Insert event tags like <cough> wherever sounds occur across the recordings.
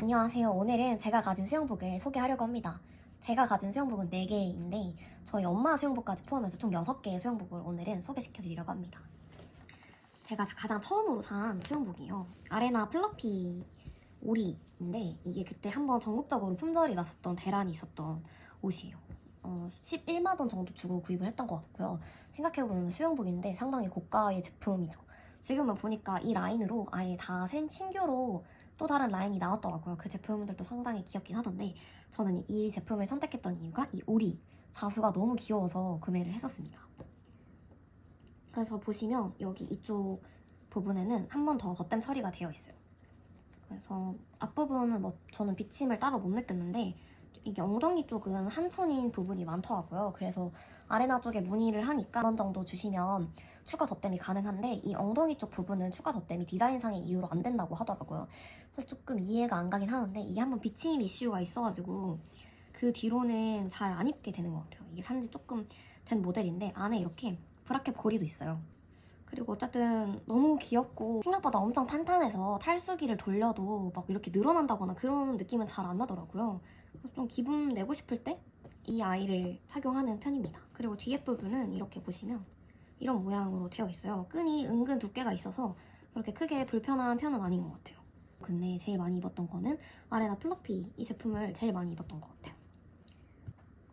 안녕하세요. 오늘은 제가 가진 수영복을 소개하려고 합니다. 제가 가진 수영복은 4개인데 저희 엄마 수영복까지 포함해서 총 6개의 수영복을 오늘은 소개시켜 드리려고 합니다. 제가 가장 처음으로 산 수영복이에요. 아레나 플러피 오리인데 이게 그때 한번 전국적으로 품절이 났었던 대란이 있었던 옷이에요. 어, 11만 원 정도 주고 구입을 했던 것 같고요. 생각해보면 수영복인데 상당히 고가의 제품이죠. 지금은 보니까 이 라인으로 아예 다 새- 신규로 또 다른 라인이 나왔더라고요. 그 제품들도 상당히 귀엽긴 하던데 저는 이 제품을 선택했던 이유가 이 오리 자수가 너무 귀여워서 구매를 했었습니다. 그래서 보시면 여기 이쪽 부분에는 한 번 더 덧댐 처리가 되어 있어요. 그래서 앞부분은 뭐 저는 비침을 따로 못 느꼈는데 이게 엉덩이 쪽은 한천인 부분이 많더라고요. 그래서 아레나 쪽에 문의를 하니까 만 정도 주시면 추가 덧댐이 가능한데 이 엉덩이 쪽 부분은 추가 덧댐이 디자인상의 이유로 안 된다고 하더라고요. 조금 이해가 안 가긴 하는데 이게 한번 비침 이슈가 있어가지고 그 뒤로는 잘 안 입게 되는 것 같아요. 이게 산지 조금 된 모델인데 안에 이렇게 브라켓 고리도 있어요. 그리고 어쨌든 너무 귀엽고 생각보다 엄청 탄탄해서 탈수기를 돌려도 막 이렇게 늘어난다거나 그런 느낌은 잘 안 나더라고요. 그래서 좀 기분 내고 싶을 때 이 아이를 착용하는 편입니다. 그리고 뒤에 부분은 이렇게 보시면 이런 모양으로 되어 있어요. 끈이 은근 두께가 있어서 그렇게 크게 불편한 편은 아닌 것 같아요. 근데 제일 많이 입었던 거는 아레나 플러피 이 제품을 제일 많이 입었던 것 같아요.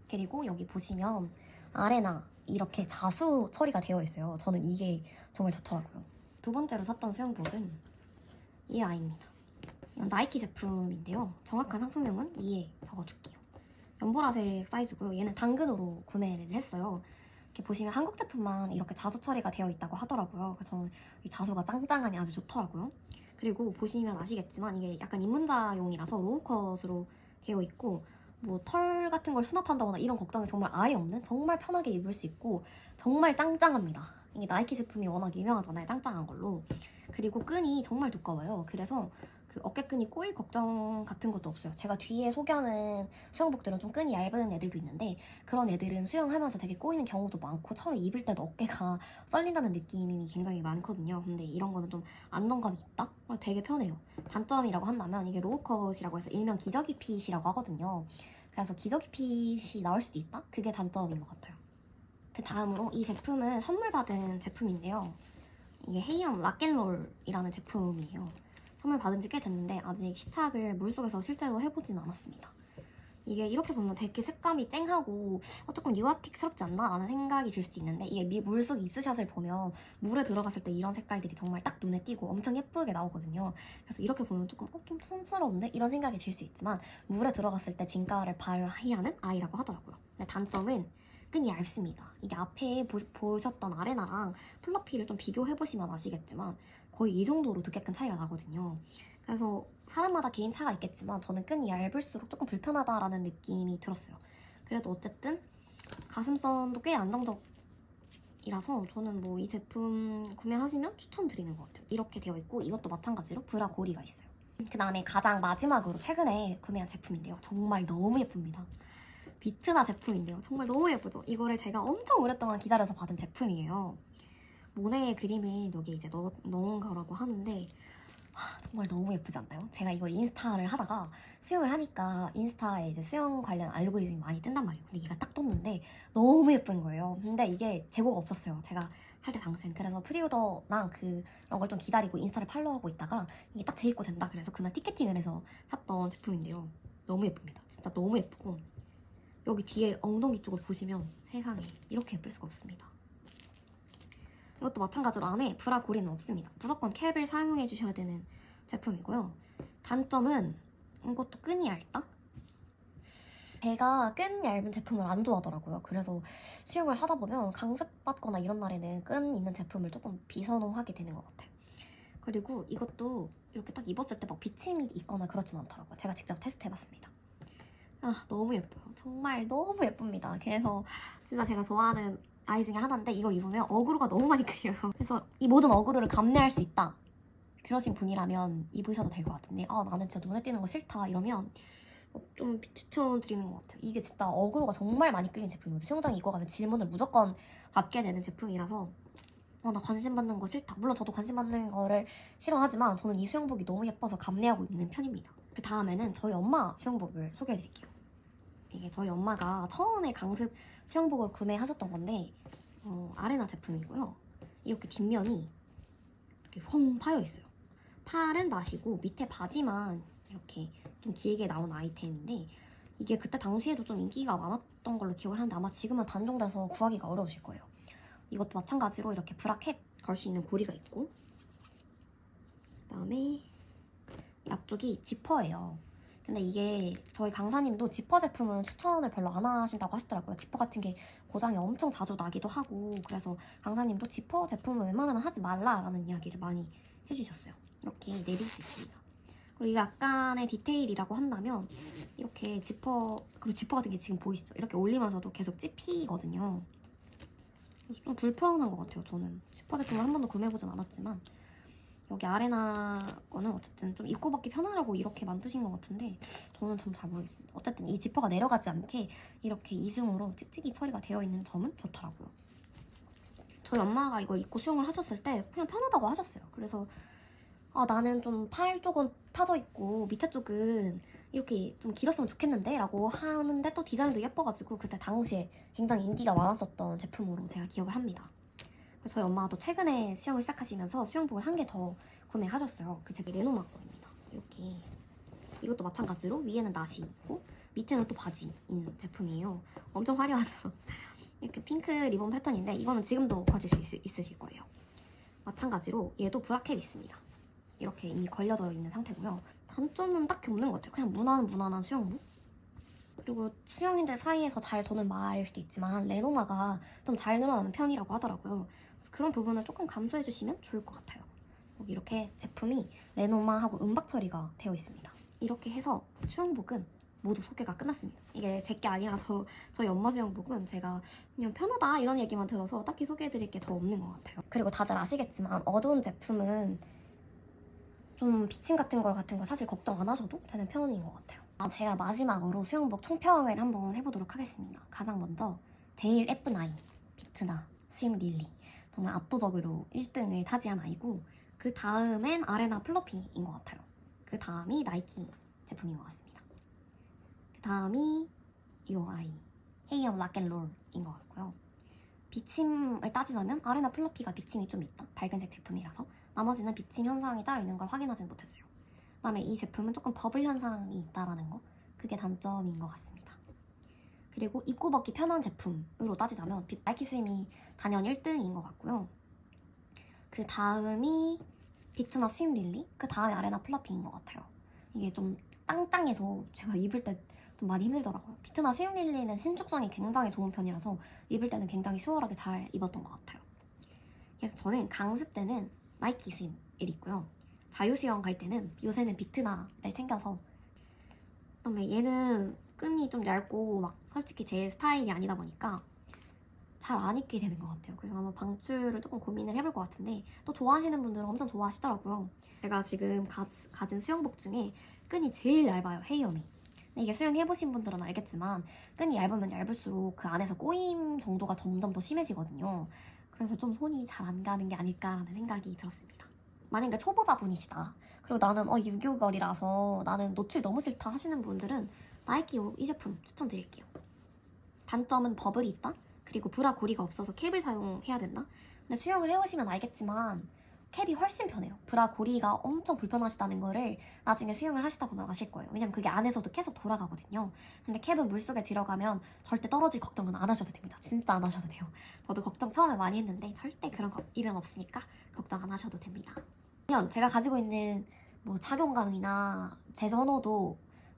그리고 여기 보시면 아레나 이렇게 자수 처리가 되어 있어요. 저는 이게 정말 좋더라고요. 두 번째로 샀던 수영복은 이 아이입니다. 이건 나이키 제품인데요. 정확한 상품명은 위에 적어둘게요. 연보라색 사이즈고요. 얘는 당근으로 구매를 했어요. 이렇게 보시면 한국 제품만 이렇게 자수 처리가 되어 있다고 하더라고요. 그래서 저는 이 자수가 짱짱하니 아주 좋더라고요. 그리고 보시면 아시겠지만 이게 약간 입문자용이라서 로우컷으로 되어 있고 뭐 털 같은 걸 수납한다거나 이런 걱정이 정말 아예 없는 정말 편하게 입을 수 있고 정말 짱짱합니다. 이게 나이키 제품이 워낙 유명하잖아요. 짱짱한 걸로. 그리고 끈이 정말 두꺼워요. 그래서 그 어깨끈이 꼬일 걱정 같은 것도 없어요. 제가 뒤에 소개하는 수영복들은 좀 끈이 얇은 애들도 있는데 그런 애들은 수영하면서 되게 꼬이는 경우도 많고 처음에 입을 때도 어깨가 <laughs> 썰린다는 느낌이 굉장히 많거든요. 근데 이런 거는 좀 안정감이 있다? 그래서 되게 편해요. 단점이라고 한다면 이게 로우컷이라고 해서 일명 기저귀 핏이라고 하거든요. 그래서 기저귀 핏이 나올 수도 있다? 그게 단점인 것 같아요. 그 다음으로 이 제품은 선물 받은 제품인데요. 이게 헤이엄 락앤롤이라는 제품이에요. 선물 받은 지 꽤 됐는데 아직 시착을 물속에서 실제로 해보진 않았습니다. 이게 이렇게 보면 되게 색감이 쨍하고 어, 조금 유아틱스럽지 않나? 라는 생각이 들 수도 있는데 이게 미- 물속 입수샷을 보면 물에 들어갔을 때 이런 색깔들이 정말 딱 눈에 띄고 엄청 예쁘게 나오거든요. 그래서 이렇게 보면 조금 어, 좀 촌스러운데? 이런 생각이 들 수 있지만 물에 들어갔을 때 진가를 발휘하는 아이라고 하더라고요. 단점은 끈이 얇습니다. 이게 앞에 보, 보셨던 아레나랑 플러피를 좀 비교해보시면 아시겠지만 거의 이 정도로 두께끈 차이가 나거든요. 그래서 사람마다 개인 차가 있겠지만 저는 끈이 얇을수록 조금 불편하다라는 느낌이 들었어요. 그래도 어쨌든 가슴선도 꽤 안정적이라서 저는 뭐 이 제품 구매하시면 추천드리는 것 같아요. 이렇게 되어 있고 이것도 마찬가지로 브라 고리가 있어요. 그 다음에 가장 마지막으로 최근에 구매한 제품인데요. 정말 너무 예쁩니다. 비트나 제품인데요. 정말 너무 예쁘죠? 이거를 제가 엄청 오랫동안 기다려서 받은 제품이에요. 모네의 그림을 여기 이제 넣, 넣은 거라고 하는데 하, 정말 너무 예쁘지 않나요? 제가 이걸 인스타를 하다가 수영을 하니까 인스타에 이제 수영 관련 알고리즘이 많이 뜬단 말이에요. 근데 얘가 딱 떴는데 너무 예쁜 거예요. 근데 이게 재고가 없었어요. 제가 살때 당시엔 그래서 프리오더랑 그런 걸 좀 기다리고 인스타를 팔로우하고 있다가 이게 딱 재입고 된다 그래서 그날 티켓팅을 해서 샀던 제품인데요. 너무 예쁩니다. 진짜 너무 예쁘고 여기 뒤에 엉덩이 쪽을 보시면 세상에 이렇게 예쁠 수가 없습니다. 이것도 마찬가지로 안에 브라 고리는 없습니다. 무조건 캡을 사용해 주셔야 되는 제품이고요. 단점은 이것도 끈이 얇다? 제가 끈 얇은 제품을 안 좋아하더라고요. 그래서 수영을 하다 보면 강습받거나 이런 날에는 끈 있는 제품을 조금 비선호하게 되는 것 같아요. 그리고 이것도 이렇게 딱 입었을 때 막 비침이 있거나 그렇진 않더라고요. 제가 직접 테스트해봤습니다. 아 너무 예뻐요. 정말 너무 예쁩니다. 그래서 진짜 제가 좋아하는 아이 중에 하나인데 이걸 입으면 어그로가 너무 많이 끌려요. <laughs> 그래서 이 모든 어그로를 감내할 수 있다. 그러신 분이라면 입으셔도 될 것 같은데 아 나는 진짜 눈에 띄는 거 싫다 이러면 어, 좀 추천드리는 것 같아요. 이게 진짜 어그로가 정말 많이 끌린 제품이거든요. 수영장에 입고 가면 질문을 무조건 받게 되는 제품이라서 어, 나 관심 받는 거 싫다. 물론 저도 관심 받는 거를 싫어하지만 저는 이 수영복이 너무 예뻐서 감내하고 있는 편입니다. 그 다음에는 저희 엄마 수영복을 소개해드릴게요. 이게 저희 엄마가 처음에 강습 수영복을 구매하셨던 건데 어, 아레나 제품이고요. 이렇게 뒷면이 이렇게 펑 파여 있어요. 팔은 나시고 밑에 바지만 이렇게 좀 길게 나온 아이템인데 이게 그때 당시에도 좀 인기가 많았던 걸로 기억을 하는데 아마 지금은 단종돼서 구하기가 어려우실 거예요. 이것도 마찬가지로 이렇게 브라켓 걸 수 있는 고리가 있고 그다음에 이 앞쪽이 지퍼예요. 근데 이게 저희 강사님도 지퍼 제품은 추천을 별로 안 하신다고 하시더라고요. 지퍼 같은 게 고장이 엄청 자주 나기도 하고 그래서 강사님도 지퍼 제품은 웬만하면 하지 말라라는 이야기를 많이 해주셨어요. 이렇게 내릴 수 있습니다. 그리고 이게 약간의 디테일이라고 한다면 이렇게 지퍼 그리고 지퍼 같은 게 지금 보이시죠? 이렇게 올리면서도 계속 찝히거든요. 좀 불편한 것 같아요. 저는 지퍼 제품을 한 번도 구매해보진 않았지만 여기 아레나 거는 어쨌든 좀 입고 받기 편하라고 이렇게 만드신 것 같은데 저는 좀잘 모르겠습니다. 어쨌든 이 지퍼가 내려가지 않게 이렇게 이중으로 찍찍이 처리가 되어 있는 점은 좋더라고요. 저희 엄마가 이걸 입고 수영을 하셨을 때 그냥 편하다고 하셨어요. 그래서 아 나는 좀 팔 쪽은 파져 있고 밑에 쪽은 이렇게 좀 길었으면 좋겠는데 라고 하는데 또 디자인도 예뻐가지고 그때 당시에 굉장히 인기가 많았었던 제품으로 제가 기억을 합니다. 저희 엄마가 또 최근에 수영을 시작하시면서 수영복을 한 개 더 구매하셨어요. 그 제가 레노마 거입니다. 이렇게 이것도 마찬가지로 위에는 나시 있고 밑에는 또 바지인 제품이에요. 엄청 화려하죠. <laughs> 이렇게 핑크 리본 패턴인데 이거는 지금도 가질 수 있, 있으실 거예요. 마찬가지로 얘도 브라켓 있습니다. 이렇게 이미 걸려져 있는 상태고요. 단점은 딱히 없는 것 같아요. 그냥 무난 무난한 수영복. 그리고 수영인들 사이에서 잘 도는 말일 수도 있지만 레노마가 좀 잘 늘어나는 편이라고 하더라고요. 그런 부분을 조금 감소해 주시면 좋을 것 같아요. 여기 이렇게 제품이 레노마하고 음박 처리가 되어 있습니다. 이렇게 해서 수영복은 모두 소개가 끝났습니다. 이게 제게 아니라서 <laughs> 저희 엄마 수영복은 제가 그냥 편하다 이런 얘기만 들어서 딱히 소개해드릴 게 더 없는 것 같아요. 그리고 다들 아시겠지만 어두운 제품은 좀 비침 같은 걸 같은 거 사실 걱정 안 하셔도 되는 편인 것 같아요. 아, 제가 마지막으로 수영복 총평을 한번 해보도록 하겠습니다. 가장 먼저 제일 예쁜 아이 비트나 스임 릴리 정말 압도적으로 1등을 차지한 아이고 그 다음엔 아레나 플로피인 것 같아요. 그 다음이 나이키 제품인 것 같습니다. 그 다음이 이 아이 헤이엄 락앤롤인 것 같고요. 비침을 따지자면 아레나 플로피가 비침이 좀 있다. 밝은색 제품이라서 나머지는 비침 현상이 따로 있는 걸 확인하진 못했어요. 그다음에 이 제품은 조금 버블 현상이 있다라는 거 그게 단점인 것 같습니다. 그리고 입고 벗기 편한 제품으로 따지자면 비- 나이키 스임이 단연 1등인 것 같고요. 그 다음이 비트나 스임 릴리, 그 다음에 아레나 플러피인 것 같아요. 이게 좀 땅땅해서 제가 입을 때 좀 많이 힘들더라고요. 비트나 스임 릴리는 신축성이 굉장히 좋은 편이라서 입을 때는 굉장히 수월하게 잘 입었던 것 같아요. 그래서 저는 강습 때는 나이키 스임을 입고요. 자유수영 갈 때는 요새는 비트나를 챙겨서 그다음에 얘는 끈이 좀 얇고 막 솔직히 제 스타일이 아니다 보니까 잘 안 입게 되는 것 같아요. 그래서 아마 방출을 조금 고민을 해볼 것 같은데 또 좋아하시는 분들은 엄청 좋아하시더라고요. 제가 지금 가, 가진 수영복 중에 끈이 제일 얇아요. 근데 이게 수영해보신 분들은 알겠지만 끈이 얇으면 얇을수록 그 안에서 꼬임 정도가 점점 더 심해지거든요. 그래서 좀 손이 잘 안 가는 게 아닐까라는 생각이 들었습니다. 만약에 초보자분이시다. 그리고 나는 어 유교걸이라서 나는 노출 너무 싫다 하시는 분들은 나이키 이 제품 추천드릴게요. 단점은 버블이 있다. 그리고 브라 고리가 없어서 캡을 사용해야 된다. 근데 수영을 해보시면 알겠지만 캡이 훨씬 편해요. 브라 고리가 엄청 불편하시다는 거를 나중에 수영을 하시다 보면 아실 거예요. 왜냐면 그게 안에서도 계속 돌아가거든요. 근데 캡은 물속에 들어가면 절대 떨어질 걱정은 안 하셔도 됩니다. 진짜 안 하셔도 돼요. 저도 걱정 처음에 많이 했는데 절대 그런 거, 일은 없으니까 걱정 안 하셔도 됩니다. 과연 제가 가지고 있는 뭐 착용감이나 제 선호도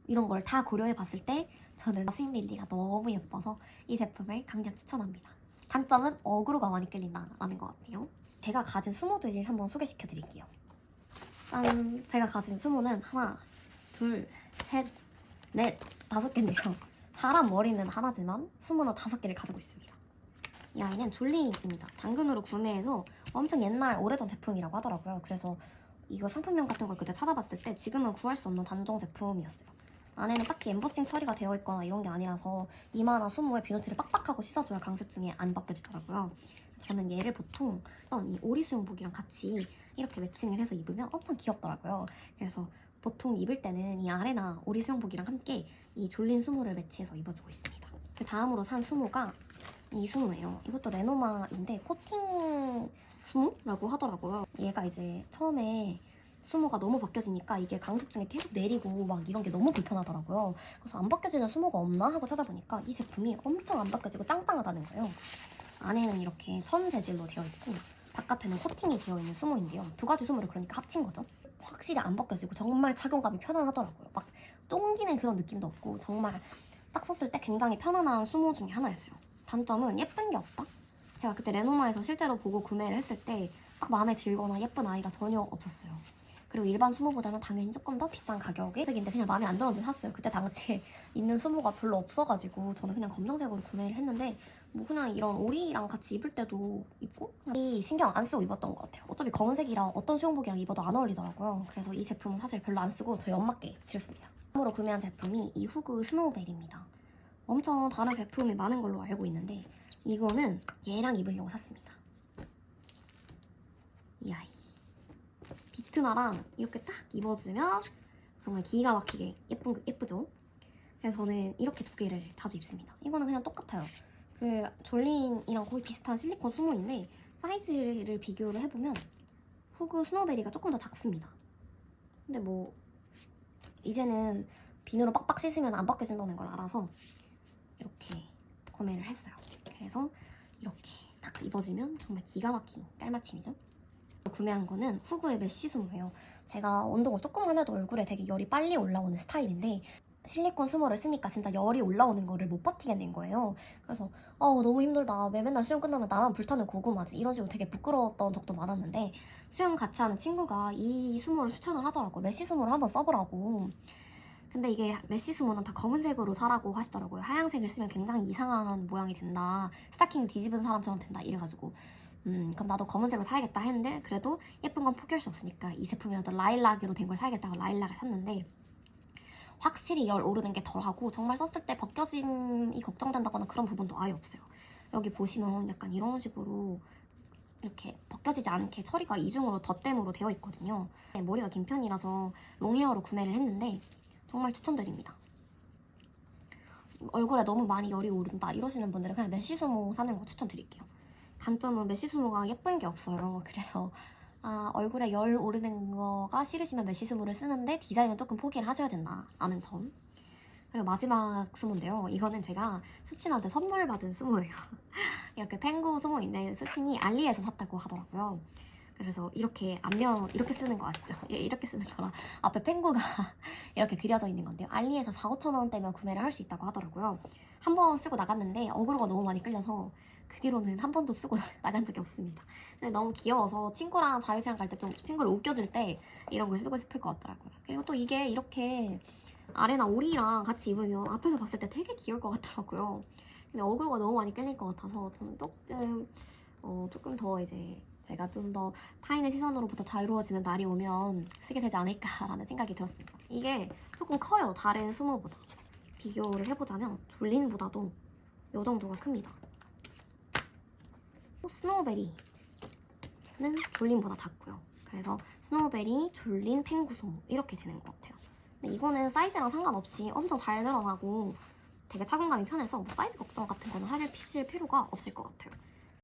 이런 걸 다 고려해 봤을 때 저는 스임 릴리가 너무 예뻐서 이 제품을 강력 추천합니다. 단점은 어그로가 많이 끌린다라는 것 같아요. 제가 가진 수모들을 한번 소개시켜 드릴게요. 짠! 제가 가진 수모는 하나, 둘, 셋, 넷, 다섯 개인데요. 사람 머리는 하나지만 수모는 다섯 개를 가지고 있습니다. 이 아이는 졸리입니다. 당근으로 구매해서 엄청 옛날 오래전 제품이라고 하더라고요. 그래서 이거 상품명 같은 걸 그때 찾아봤을 때 지금은 구할 수 없는 단종 제품이었어요. 안에는 딱히 엠보싱 처리가 되어 있거나 이런 게 아니라서 이마나 수모에 비누칠을 빡빡하고 씻어줘야 강습증이 안 벗겨지더라고요. 저는 얘를 보통 이 오리 수영복이랑 같이 이렇게 매칭을 해서 입으면 엄청 귀엽더라고요. 그래서 보통 입을 때는 이 아레나 오리 수영복이랑 함께 이 졸린 수모를 매치해서 입어주고 있습니다. 그 다음으로 산 수모가 이 수모예요. 이것도 레노마인데 코팅 수모라고 하더라고요. 얘가 이제 처음에 수모가 너무 벗겨지니까 이게 강습 중에 계속 내리고 막 이런 게 너무 불편하더라고요. 그래서 안 벗겨지는 수모가 없나 하고 찾아보니까 이 제품이 엄청 안 벗겨지고 짱짱하다는 거예요. 안에는 이렇게 천 재질로 되어 있고 바깥에는 코팅이 되어 있는 수모인데요. 두 가지 수모를 그러니까 합친 거죠. 확실히 안 벗겨지고 정말 착용감이 편안하더라고요. 막 쫑기는 그런 느낌도 없고 정말 딱 썼을 때 굉장히 편안한 수모 중에 하나였어요. 단점은 예쁜 게 없다. 제가 그때 레노마에서 실제로 보고 구매를 했을 때 딱 마음에 들거나 예쁜 아이가 전혀 없었어요. 그리고 일반 수모보다는 당연히 조금 더 비싼 가격에 색인데 그냥 마음에 안 들었는데 샀어요. 그때 당시에 <laughs> 있는 수모가 별로 없어가지고 저는 그냥 검정색으로 구매를 했는데 뭐 그냥 이런 오리랑 같이 입을 때도 입고 이 신경 안 쓰고 입었던 것 같아요. 어차피 검은색이라 어떤 수영복이랑 입어도 안 어울리더라고요. 그래서 이 제품은 사실 별로 안 쓰고 저희 엄마께 드렸습니다. 처음으로 구매한 제품이 이 후그 스노우벨입니다. 엄청 다른 제품이 많은 걸로 알고 있는데 이거는 얘랑 입으려고 샀습니다. 이 아이. 비트나랑 이렇게 딱 입어주면 정말 기가 막히게 예쁜 예쁘죠? 그래서 저는 이렇게 두 개를 자주 입습니다. 이거는 그냥 똑같아요. 그 졸린이랑 거의 비슷한 실리콘 수모인데 사이즈를 비교를 해보면 후그 스노우베리가 조금 더 작습니다. 근데 뭐 이제는 비누로 빡빡 씻으면 안 벗겨진다는 걸 알아서 이렇게 구매를 했어요. 그래서 이렇게 딱 입어주면 정말 기가 막힌 깔맞춤이죠. 구매한 거는 후그의 메쉬 수모예요. 제가 운동을 조금만 해도 얼굴에 되게 열이 빨리 올라오는 스타일인데 실리콘 수모를 쓰니까 진짜 열이 올라오는 거를 못 버티겠는 거예요. 그래서 어 너무 힘들다. 왜 맨날 수영 끝나면 나만 불타는 고구마지 이런 식으로 되게 부끄러웠던 적도 많았는데 수영 같이 하는 친구가 이 수모를 추천을 하더라고요. 메쉬 수모를 한번 써보라고. 근데 이게 메쉬 수모는 다 검은색으로 사라고 하시더라고요. 하얀색을 쓰면 굉장히 이상한 모양이 된다. 스타킹 뒤집은 사람처럼 된다. 이래가지고 음 그럼 나도 검은색을 사야겠다 했는데 그래도 예쁜 건 포기할 수 없으니까 이 제품이라도 라일락으로 된 걸 사야겠다고 라일락을 샀는데 확실히 열 오르는 게 덜하고 정말 썼을 때 벗겨짐이 걱정된다거나 그런 부분도 아예 없어요. 여기 보시면 약간 이런 식으로 이렇게 벗겨지지 않게 처리가 이중으로 덧댐으로 되어 있거든요. 네, 머리가 긴 편이라서 롱헤어로 구매를 했는데 정말 추천드립니다. 얼굴에 너무 많이 열이 오른다 이러시는 분들은 그냥 메쉬수모 사는 거 추천드릴게요. 단점은 메쉬수모가 예쁜 게 없어요. 그래서 <laughs> 아, 얼굴에 열 오르는 거가 싫으시면 메쉬 수모를 쓰는데 디자인은 조금 포기를 하셔야 된다. 라는 점. 그리고 마지막 수모인데요. 이거는 제가 수친한테 선물 받은 수모예요. <laughs> 이렇게 펭구 수모인데 수친이 알리에서 샀다고 하더라고요. 그래서 이렇게 앞면 이렇게 쓰는 거 아시죠? 예, 이렇게 쓰는 거라 <laughs> 앞에 펭구가 이렇게 그려져 있는 건데요. 알리에서 4, 5천 원대면 구매를 할 수 있다고 하더라고요. 한 번 쓰고 나갔는데 어그로가 너무 많이 끌려서 그 뒤로는 한 번도 쓰고 <laughs> 나간 적이 없습니다. 근데 너무 귀여워서 친구랑 자유시간 갈 때 좀 친구를 웃겨줄 때 이런 걸 쓰고 싶을 것 같더라고요. 그리고 또 이게 이렇게 아래나 오리랑 같이 입으면 앞에서 봤을 때 되게 귀여울 것 같더라고요. 근데 어그로가 너무 많이 끌릴 것 같아서 좀 조금 어, 조금 더 이제 제가 좀 더 타인의 시선으로부터 자유로워지는 날이 오면 쓰게 되지 않을까라는 생각이 들었습니다. 이게 조금 커요. 다른 수모보다. 비교를 해보자면 졸린보다도 이 정도가 큽니다. 스노우베리는 졸린보다 작고요. 그래서 스노우베리, 졸린, 펭구소 이렇게 되는 것 같아요. 근데 이거는 사이즈랑 상관없이 엄청 잘 늘어나고 되게 착용감이 편해서 뭐 사이즈 걱정 같은 거는 하실 필요가 없을 것 같아요.